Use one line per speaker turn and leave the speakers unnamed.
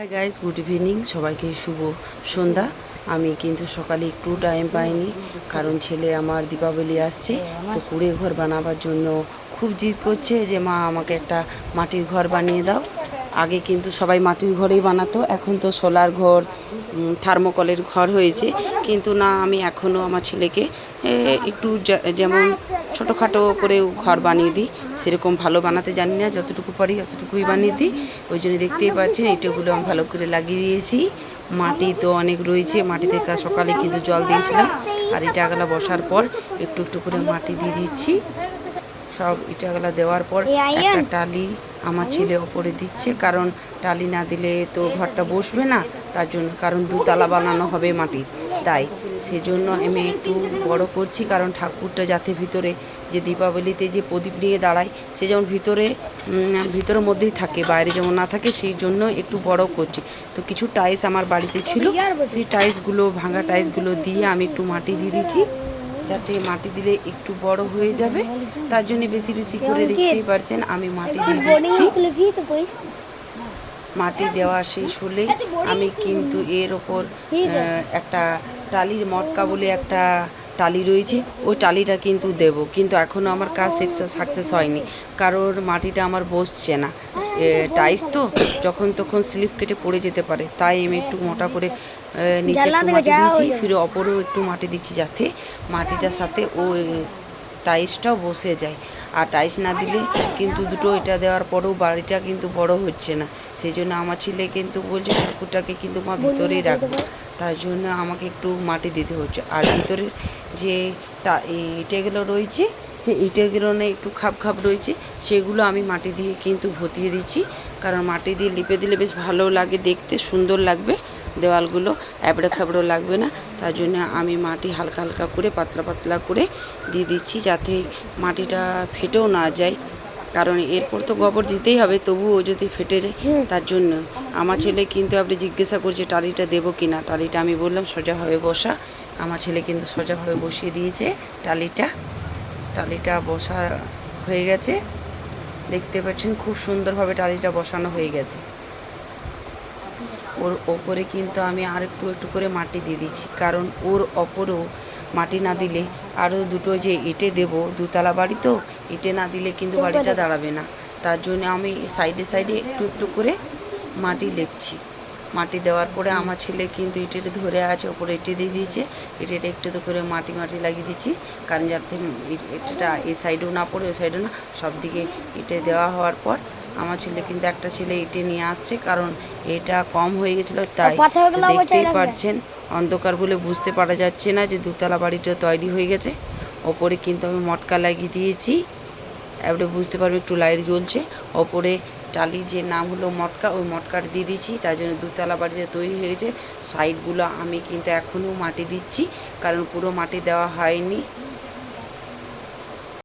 Hi guys good evening সবাইকে শুভ সন্ধ্যা। আমি কিন্তু সকালে একটু টাইম পাইনি, কারণ ছেলে আমার দীপাবলি আসছে। তো কুড়ে ঘর বানাবার জন্য খুব জিদ করছে যে, মা, আমাকে একটা মাটির ঘর বানিয়ে দাও। আগে কিন্তু সবাই মাটির ঘরেই বানাতো, এখন তো সোলার ঘর থার্মোকলের ঘর হয়েছে। কিন্তু না, আমি এখনও আমার ছেলেকে একটু যেমন ছোটোখাটো করে ঘর বানিয়ে দিই। সেরকম ভালো বানাতে জানি না যতটুকু পারি অতটুকুই বানিয়ে দিই। ওই জন্য দেখতেই পাচ্ছেন এটাগুলো আমি ভালো করে লাগিয়ে দিয়েছি। মাটি তো অনেক রয়েছে মাটিতে সকালে কিন্তু জল দিয়েছিলাম। আর ইটাগুলা বসার পর একটু একটু করে মাটি দিয়ে দিচ্ছি। সব ইটাগুলা দেওয়ার পর একটা টালি আমার ছেলে ওপরে দিচ্ছে। কারণ টালি না দিলে তো ঘরটা বসবে না তার জন্য কারণ দুতলা বানানো হবে মাটির। তাই সেজন্য আমি একটু বড় করছি কারণ ঠাকুরটা যাতে ভিতরে যে দীপাবলিতে যে প্রদীপ নিয়ে দাঁড়ায় সে যেমন ভিতরে ভিতরের মধ্যেই থাকে বাইরে যেমন না থাকে সেই জন্য একটু বড় করছি। তো কিছু টাইলস আমার বাড়িতে ছিল সেই টাইলসগুলো ভাঙা টাইলসগুলো দিয়ে আমি একটু মাটি দিয়ে দিয়েছি যাতে মাটি দিলে একটু বড় হয়ে যাবে। তার জন্য বেশি বেশি করে দেখতেই পারছেন আমি মাটি দিয়ে দিচ্ছি। মাটি দেওয়া শেষ হলে আমি কিন্তু এর ওপর একটা টালির মটকা বলে একটা টালি রয়েছে ওই টালিটা কিন্তু দেব। কিন্তু এখনও আমার কাজ সাকসেস হয়নি। কারণ মাটিটা আমার বসছে না। টাইস তো যখন তখন স্লিপ কেটে পড়ে যেতে পারে। তাই আমি একটু মোটা করে নিচে একটু মাটি দিয়েছি ফিরে অপরও একটু মাটি দিচ্ছি যাতে মাটিটার সাথে ওই টাইসটাও বসে যায়। আর টাইস না দিলে কিন্তু দুটো এটা দেওয়ার পরেও বাড়িটা কিন্তু বড় হচ্ছে না। সেই জন্য আমার ছেলে কিন্তু বলছে ঠাকুরটাকে কিন্তু মা ভিতরেই রাখব তার জন্য আমাকে একটু মাটি দিতে হচ্ছে। আর ভিতরে যে ইটেগুলো রয়েছে, সে ইটেগুলো না একটু খাপ খাপ রয়েছে, সেগুলো আমি মাটি দিয়ে কিন্তু ভতিয়ে দিচ্ছি। কারণ মাটি দিয়ে লিপে দিলে বেশ ভালো লাগে, দেখতে সুন্দর লাগবে। দেওয়ালগুলো অ্যাবড়ে খাবড়ো লাগবে না। তার জন্য আমি মাটি হালকা হালকা করে পাতলা পাতলা করে দিয়ে দিচ্ছি যাতে মাটিটা ফেটেও না যায়। কারণ এরপর তো গোবর দিতেই হবে তবুও যদি ফেটে যায় তার জন্য। আমার ছেলে কিন্তু আপনি জিজ্ঞাসা করছে টালিটা দেবো কি না? টালিটা আমি বললাম সোজাভাবে বসা। আমার ছেলে কিন্তু সোজাভাবে বসিয়ে দিয়েছে টালিটা। টালিটা বসা হয়ে গেছে। দেখতে পাচ্ছেন খুব সুন্দরভাবে টালিটা বসানো হয়ে গেছে। ওর ওপরে কিন্তু আমি আর একটু একটু করে মাটি দিয়ে দিচ্ছি। কারণ ওর ওপরেও মাটি না দিলে আরও দুটো যে ইটে দেব দুতলা বাড়ি তো ইটে না দিলে কিন্তু বাড়িটা দাঁড়াবে না। তার জন্য আমি সাইডে সাইডে একটু একটু করে মাটি লেপছি। মাটি দেওয়ার পরে আমার ছেলে কিন্তু ইটেটা ধরে আছে ওপরে ইটে দিয়ে দিয়েছে। ইটেটা একটু তো করে মাটি মাটি লাগিয়ে দিচ্ছি। কারণ যাতে ইটেটা এই সাইডেও না পড়ে ওই সাইডেও না সব দিকে ইটে দেওয়া হওয়ার পর আমার ছেলে কিন্তু একটা ছেলে ইটে নিয়ে আসছে কারণ এটা কম হয়ে গেছিল তাই দেখতেই পারছেন অন্ধকার বলে বুঝতে পারা যাচ্ছে না যে দুতলা বাড়িটা তৈরি হয়ে গেছে। ওপরে কিন্তু আমি মটকা লাগিয়ে দিয়েছি এবারে বুঝতে পারবে একটু লাইট জ্বলছে। ওপরে টালির যে নাম হলো মটকা ওই মটকাটা দিয়ে দিচ্ছি তার জন্য দুতলা বাড়িটা তৈরি হয়ে গেছে। সাইডগুলো আমি কিন্তু এখনও মাটি দিচ্ছি কারণ পুরো মাটি দেওয়া হয়নি।